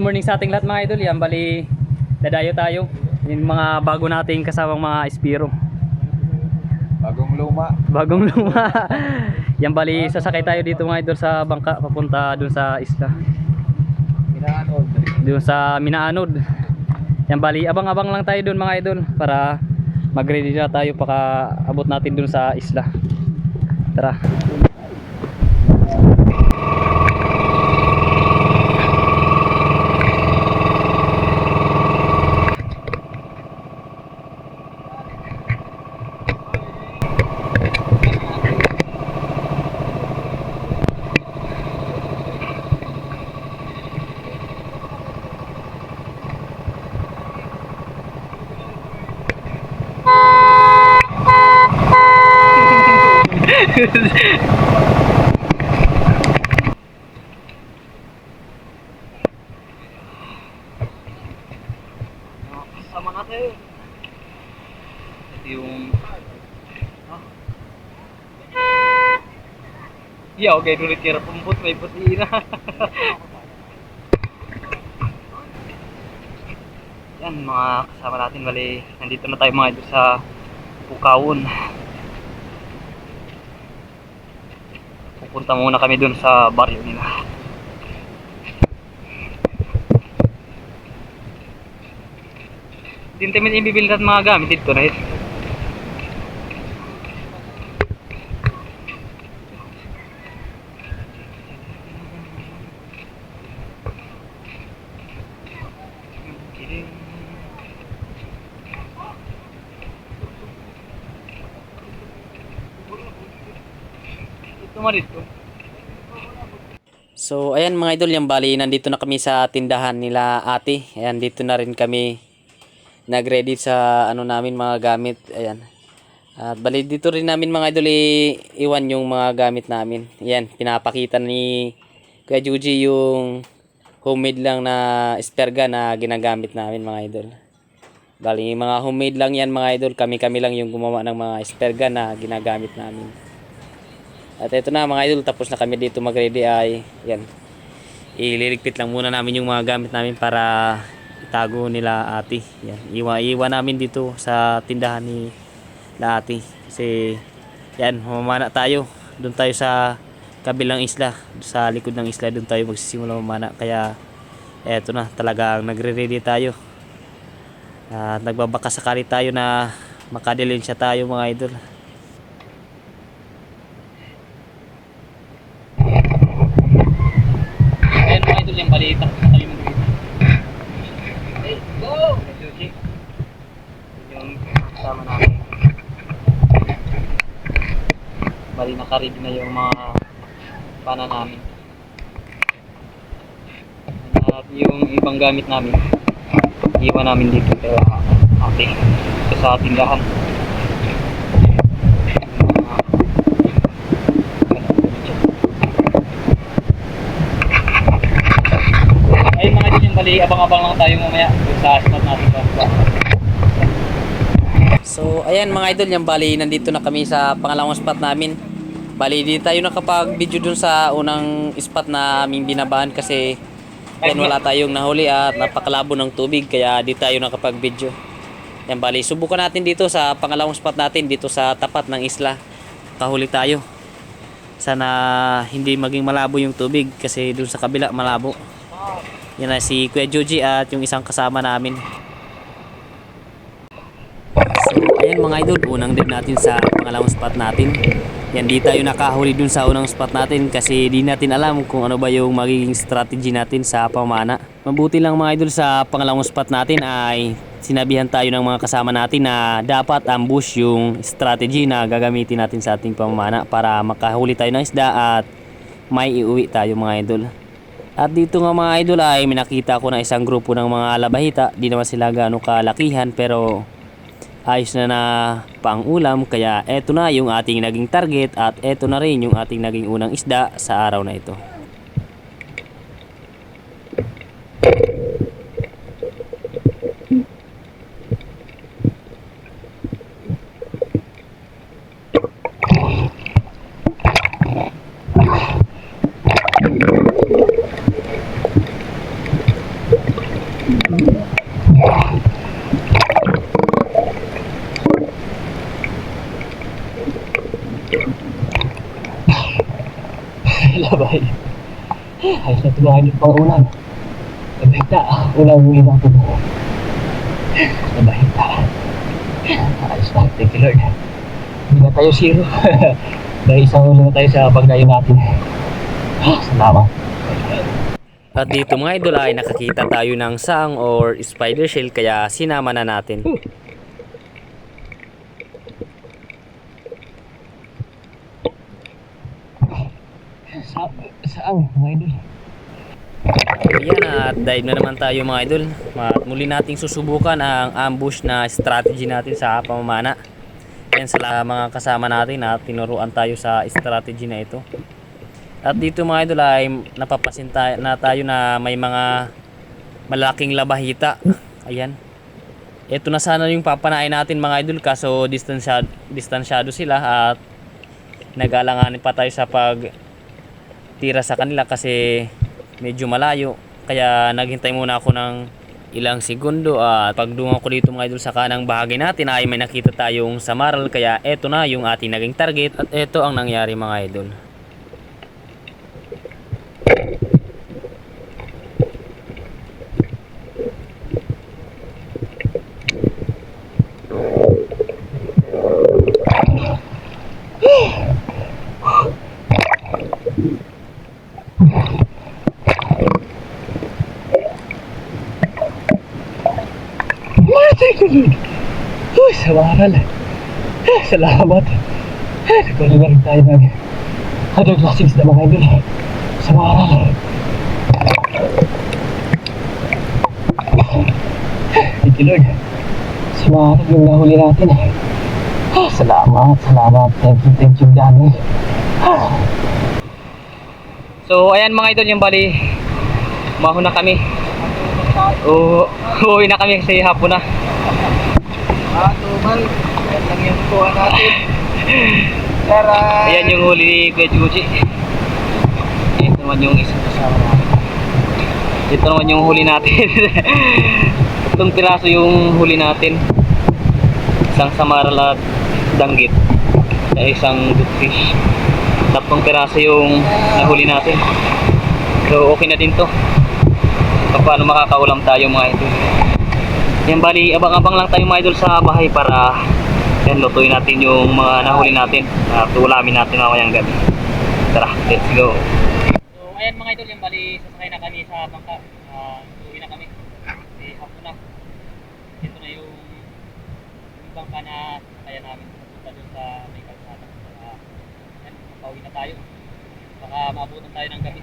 good morning sa ating lahat mga idol. Yan bali dadayo tayo. Yung mga bago nating kasamang mga Espiro. Bagong luma. Bagong luma. Yan bali sasakay tayo dito mga idol sa bangka papunta dun sa isla. Inaanod. Dun sa Minaanod. Yan bali abang-abang lang tayo dun mga idol para mag-ready na tayo paka abot natin dun sa isla. Tara. Sama na kayo. Yung... Yeah, okay, dulu kira pembut may puti na. Yan, mga kasama natin, bali, nandito na tayo mga ito sa Pukawon. Pupunta muna kami dun sa baryo nila. Din tayo ibibili natin mga gamit dito na. Ito mo dito. So, ayan mga idol, yung bali, nandito na kami sa tindahan nila ate. Ayan, dito na rin kami nag-ready sa ano namin mga gamit. Ayan. At bali, dito rin namin mga idol iwan yung mga gamit namin. Ayan, pinapakita ni Kuya Juji yung homemade lang na esperga na ginagamit namin mga idol. Bali, mga homemade lang yan mga idol. Kami-kami lang yung gumawa ng mga esperga na ginagamit namin. At ito na mga idol, tapos na kami dito mag-ready ay yan. Ililigpit lang muna namin yung mga gamit namin para itago nila ate. Yan. Iwa, iwan namin dito sa tindahan ni na ate. Kasi yan, mamana tayo. Doon tayo sa kabilang isla. Sa likod ng isla, doon tayo magsisimula mamana. Kaya eto na, talagang nagre-ready tayo. At nagbabaka sakali tayo na makadilin siya tayo mga idol. Ayan mga idol yung balita sa tayo mo dito. Let's go! Yung kasama namin. Bali nakaready na yung mga pana namin. At yung ibang gamit namin, iwan namin dito ate. Ito sa tindahan. Ayun mga din yung bali, abang-abang lang tayo mamaya sa spot natin ba. So, ayan mga idol, yung bali, nandito na kami sa pangalawang spot namin. Bali, di tayo nakapag-video dun sa unang spot na aming binabahan kasi yan wala tayong nahuli at napakalabo ng tubig kaya di tayo nakapag-video. Yan bali, subukan natin dito sa pangalawang spot natin dito sa tapat ng isla. Kahuli tayo. Sana hindi maging malabo yung tubig kasi dun sa kabila malabo. Yan na si Kuya Joji at yung isang kasama namin. So, ayan mga idol, unang din natin sa pangalawang spot natin. Yan, di tayo nakahuli dun sa unang spot natin kasi di natin alam kung ano ba yung magiging strategy natin sa pamana. Mabuti lang mga idol sa pangalawang spot natin ay sinabihan tayo ng mga kasama natin na dapat ambush yung strategy na gagamitin natin sa ating pamana para makahuli tayo ng isda at may iuwi tayo mga idol. At dito nga mga idol ay may nakita ko na isang grupo ng mga labahita. Di naman sila gaano kalakihan pero ayos na na pang ulam. Kaya eto na yung ating naging target at eto na rin yung ating naging unang isda sa araw na ito. Labay. Ayos na tumahin yung pangunan. Labay ta, unang uwi ng tubo. Labay ta. Ayos na, thank you Lord. Hindi na tayo zero. Dahil isang ulo na tayo sa bagdayo natin. Ah, salamat. At dito mga idol ay nakakita tayo ng sang or spider shell kaya sinama na natin. Sa, saan mga idol? Ayan at dive na naman tayo mga idol. Muli nating susubukan ang ambush na strategy natin sa pamamana. Ayan sa mga kasama natin at tinuruan tayo sa strategy na ito. At dito mga idol ay napapasin tayo, na tayo na may mga malaking labahita. Ayan. Ito na sana yung papanain natin mga idol kaso distansyado, distansyado sila at nag-alanganin pa tayo sa pag tira sa kanila kasi medyo malayo. Kaya naghintay muna ako ng ilang segundo at pagdungo ko dito mga idol sa kanang bahagi natin ay may nakita tayong samaral kaya eto na yung ating naging target at eto ang nangyari mga idol. Uy, sa maral. Eh, Salamat. Eh, nagkaroon na rin tayo ng other classings na mga idol. Sa maral. Thank you Lord. Sa maral yung nahuli natin. Ah, Salamat, salamat. Thank you, thank you, Dani. Ah. So ayan mga idol yung bali Mahon na kami. Oo, uwi na kami kasi hapon na. Ah, tumal. Yan lang yung kuha natin. Tara! Ayan yung huli ni Kuya Juji. Ito naman yung isang kasama namin. Ito naman yung huli natin. Itong piraso yung huli natin. Isang samaral at danggit. At isang goodfish. Tatlong piraso yung nahuli natin. So okay na din to. Paano makakaulam tayo mga idol. Yan bali, abang-abang lang tayo mga idol sa bahay para yan, lutuin natin yung mga nahuli natin at ulamin natin mamayang gabi. Tara, let's go. So, ayan mga idol, yung bali, sasakay na kami sa bangka. Uh, uwi na kami. Kasi hapon na. Ito na yung, yung bangka na sasakyan namin. Punta doon sa may kalsada. Kaya, yan, makauwi na tayo. Baka maabutan tayo ng gabi.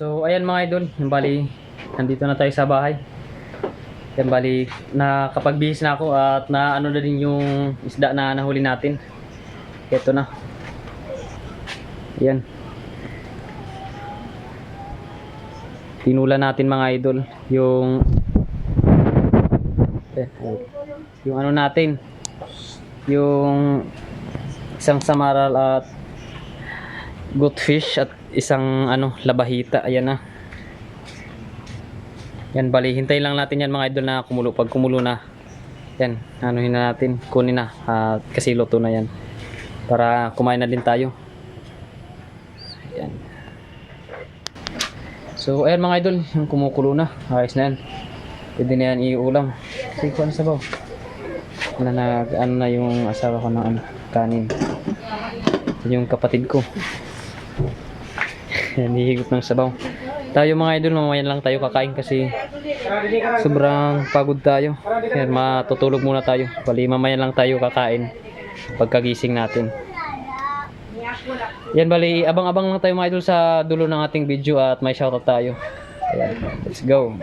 So, ayan mga idol, yung bali, nandito na tayo sa bahay. Yan bali, nakapagbihis na ako at na ano na din yung isda na nahuli natin. Ito na. Yan. Tinula natin mga idol, yung eh, yung ano natin, yung isang samaral at goldfish at isang ano labahita ayan na yan bali hintayin lang natin yan mga idol na kumulo pag kumulo na. Yan anuhin na natin kunin na at kasi luto na yan. Para kumain na din tayo. Yan. So ayan mga idol yung kumukulo na. Ayos na yan. Pwede na yan iulam. Sige ano sabaw? Na nag ano na yung asawa ko ng ano kanin. Yung kapatid ko. Yan, hihigop ng sabaw. Tayo mga idol, mamayan lang tayo kakain kasi sobrang pagod tayo. Yan, matutulog muna tayo. Bali, mamayan lang tayo kakain pagkagising natin. Yan, bali, abang-abang lang tayo mga idol sa dulo ng ating video at may shoutout tayo. Ayan, let's go.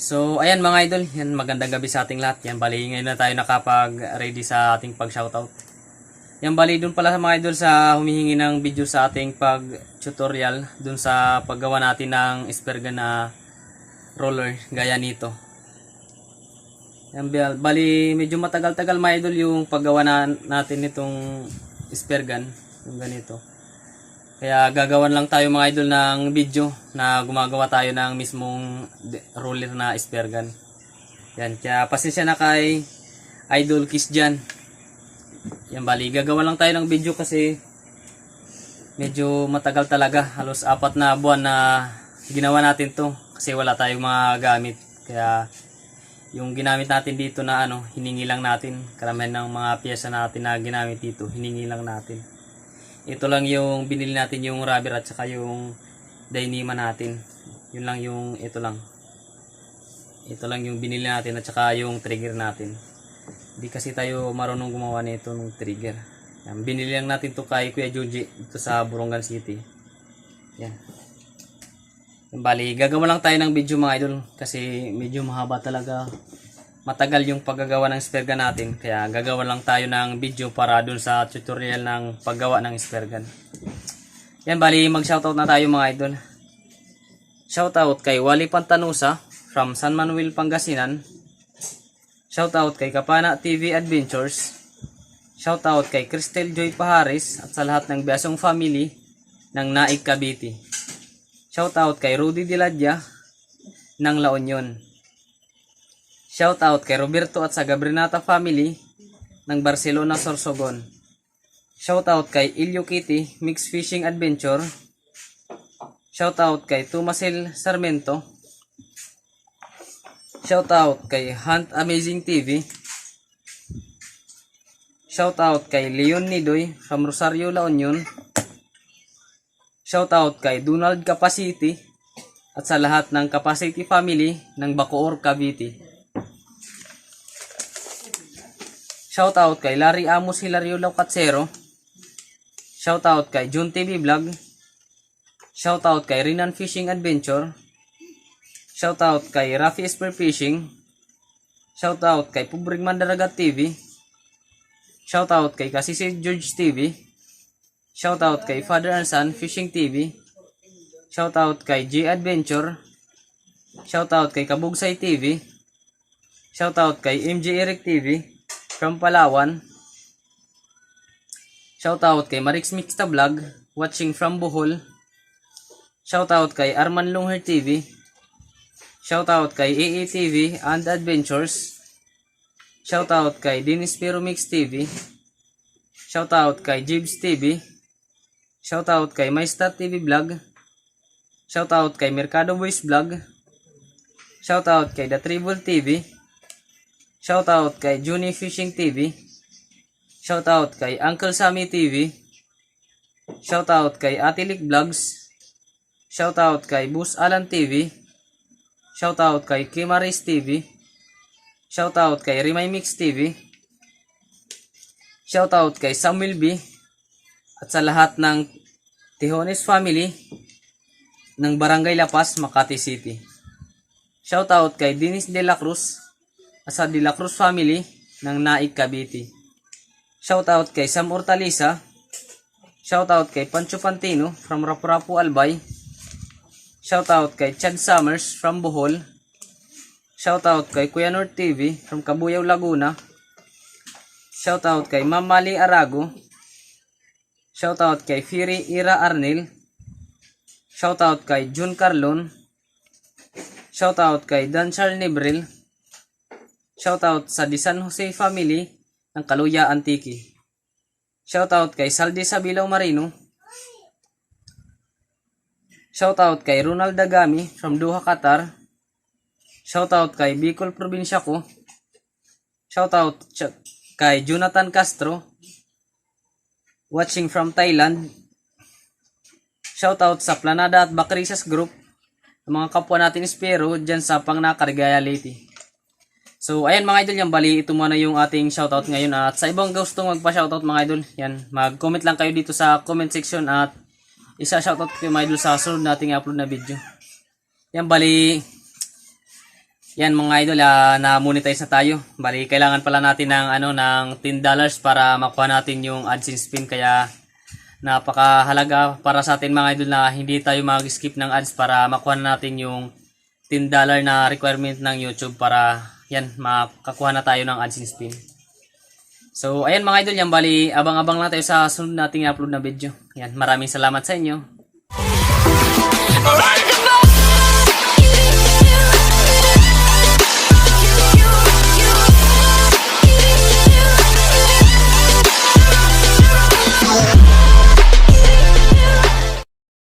So, ayan mga idol, yan magandang gabi sa ating lahat. Yan, bali, ngayon na tayo nakapag-ready sa ating pag-shoutout. Yan bali doon pala sa mga idol sa humihingi ng video sa ating pag tutorial doon sa paggawa natin ng Esperga na roller gaya nito. Yan bal- bali medyo matagal-tagal mga idol yung paggawa na, natin nitong Espergan yung ganito. Kaya gagawan lang tayo mga idol ng video na gumagawa tayo ng mismong roller na Espergan. Yan, kaya pasensya na kay Idol Kiss dyan. Yan bali, gagawa lang tayo ng video kasi medyo matagal talaga. Halos apat na buwan na ginawa natin to kasi wala tayong mga gamit. Kaya yung ginamit natin dito na ano, hiningi lang natin. Karamihan ng mga pyesa natin na ginamit dito, hiningi lang natin. Ito lang yung binili natin yung rubber at saka yung dynama natin. Yun lang yung ito lang. Ito lang yung binili natin at saka yung trigger natin. Hindi kasi tayo marunong gumawa nito ng trigger. Yan, binili lang natin to kay Kuya Joji dito sa Borongan City. Yan. Yan, Bali, gagawa lang tayo ng video mga idol kasi medyo mahaba talaga. Matagal yung paggagawa ng Spergan natin kaya gagawa lang tayo ng video para dun sa tutorial ng paggawa ng Spergan. Yan, bali mag-shoutout na tayo mga idol. Shoutout kay Wally Pantanusa from San Manuel, Pangasinan. Shoutout kay Kapana TV Adventures. Shoutout kay Cristel Joy Paharis at sa lahat ng Biasong family ng Naik Cavite. Shoutout kay Rudy Diladya ng La Union. Shoutout kay Roberto at sa Gabrinata family ng Barcelona, Sorsogon. Shoutout kay Ilyo Kitty Mix Fishing Adventure. Shoutout kay Tumasel Sarmento. Shoutout kay Hunt Amazing TV. Shoutout kay Leon Nidoy from Rosario, La Union. Shoutout kay Donald Capacity at sa lahat ng Capacity family ng Bacoor, Cavite. Shoutout kay Larry Amos Hilario Laucatsero. Shoutout kay Jun TV Vlog. Shoutout kay Rinan Fishing Adventure. Shoutout kay Rafi Esper Fishing. Shoutout kay Pubring Mandaragat TV. Shoutout kay Kasisi George TV. Shoutout kay Father and Son Fishing TV. Shoutout kay G Adventure. Shoutout kay Kabugsay TV. Shoutout kay MJ Eric TV from Palawan. Shoutout kay Marix Mixta Vlog watching from Bohol. Shoutout kay Arman Lungher TV. Shoutout kay TV and Adventures. Shoutout kay Dennis Pero Mix TV. Shoutout kay Jibs TV. Shoutout kay Maestat TV Vlog. Shoutout kay Mercado Boys Vlog. Shoutout kay The Tribal TV. Shoutout kay Juni Fishing TV. Shoutout kay Uncle Sammy TV. Shoutout kay Atilik Vlogs. Shoutout kay Bus Alan TV. Shoutout kay Kimaris TV. Shoutout kay Rimay Mix TV. Shoutout kay Samuel B. At sa lahat ng Tijones family ng Barangay Lapas, Makati City. Shoutout kay Dennis De La Cruz at sa De La Cruz family ng Naik Cavite. Shoutout kay Sam Hortaliza. Shoutout kay Pancho Pantino from Rapu-Rapu Albay. Shoutout kay Chad Summers from Bohol. Shoutout kay Kuya North TV from Kabuyaw, Laguna. Shoutout kay Ma'am Mali Arago. Shoutout kay Fury Ira Arnil. Shoutout kay Jun Carlon. Shoutout kay Dan Charles Nebril. Shoutout sa Di San Jose family ng Kaluya Antique. Shoutout kay Saldi Sabilaw Marino. Shoutout kay Ronald Dagami from Doha, Qatar. Shoutout kay Bicol Probinsya ko. Shoutout kay Jonathan Castro watching from Thailand. Shoutout sa Planada at Bakrisas Group mga kapwa natin Espero dyan sa Pangnakaligaya Leyte. So, ayan mga idol, yan bali, ito muna yung ating shoutout ngayon. At sa ibang gustong magpa-shoutout mga idol, yan, mag-comment lang kayo dito sa comment section at isa-shoutout kayo mga idol sa sunod nating upload na video. Yan bali, yan mga idol, ah, na-monetize na tayo. Bali, kailangan pala natin ng, ano, ng $10 para makuha natin yung AdSense pin. Kaya, napakahalaga para sa atin mga idol na hindi tayo mag-skip ng ads para makuha natin yung $10 na requirement ng YouTube para, yan, makakuha na tayo ng AdSense pin. So, ayan mga idol, yan bali, abang-abang lang tayo sa sunod nating upload na video. Yan, maraming salamat sa inyo. Right